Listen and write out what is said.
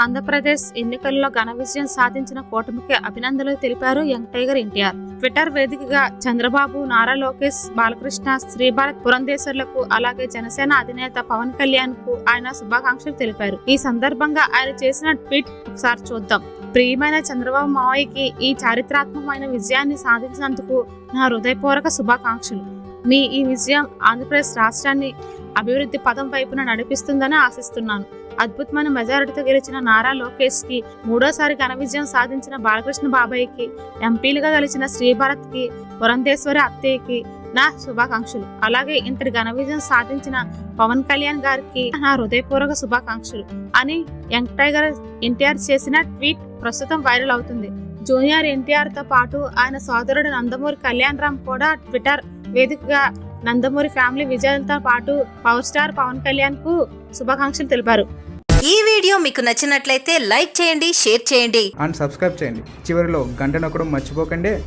ఆంధ్రప్రదేశ్ ఎన్నికల్లో ఘన విజయం సాధించిన కూటమికి అభినందనలు తెలిపారు యంగ్ టైగర్ ఎన్టీఆర్. ట్విట్టర్ వేదికగా చంద్రబాబు నారా లోకేష్ బాలకృష్ణ శ్రీభారత్ పురంధేశ్వర్లకు అలాగే జనసేన అధినేత పవన్ కళ్యాణ్కు ఆయన శుభాకాంక్షలు తెలిపారు. ఈ సందర్భంగా ఆయన చేసిన ట్వీట్ ఒకసారి చూద్దాం. ప్రియమైన చంద్రబాబు మావయ్యకి ఈ చారిత్రాత్మకమైన విజయాన్ని సాధించినందుకు నా హృదయపూర్వక శుభాకాంక్షలు. మీ ఈ విజయం ఆంధ్రప్రదేశ్ రాష్ట్రాన్ని అభివృద్ధి పదం వైపున నడిపిస్తుందని ఆశిస్తున్నాను. అద్భుతమైన మెజారిటీతో గెలిచిన నారా లోకేష్కి మూడోసారి ఘన విజయం సాధించిన బాలకృష్ణ బాబాయ్కి ఎంపీలుగా గెలిచిన శ్రీభరత్కి పురంధేశ్వరి అత్తయ్యకి నా శుభాకాంక్షలు. అలాగే ఇంతటి ఘన విజయం సాధించిన పవన్ కళ్యాణ్ గారికి నా హృదయపూర్వక శుభాకాంక్షలు. అని యంగ్ టైగర్ ఎన్టీఆర్ చేసిన ట్వీట్ ప్రస్తుతం వైరల్ అవుతుంది. జూనియర్ ఎన్టీఆర్తో పాటు ఆయన సోదరుడు నందమూరి కళ్యాణ్ రామ్ కూడా ట్విట్టర్ వేదికగా నందమూరి ఫ్యామిలీ విజయాలతో పాటు పవర్ స్టార్ పవన్ కళ్యాణ్కు శుభాకాంక్షలు తెలిపారు. ఈ వీడియో మీకు నచ్చినట్లయితే లైక్ చేయండి షేర్ చేయండి. అండ్ సబ్స్క్రైబ్ చేయండి. చివరిలో గంట నొక్కడం మర్చిపోకండి.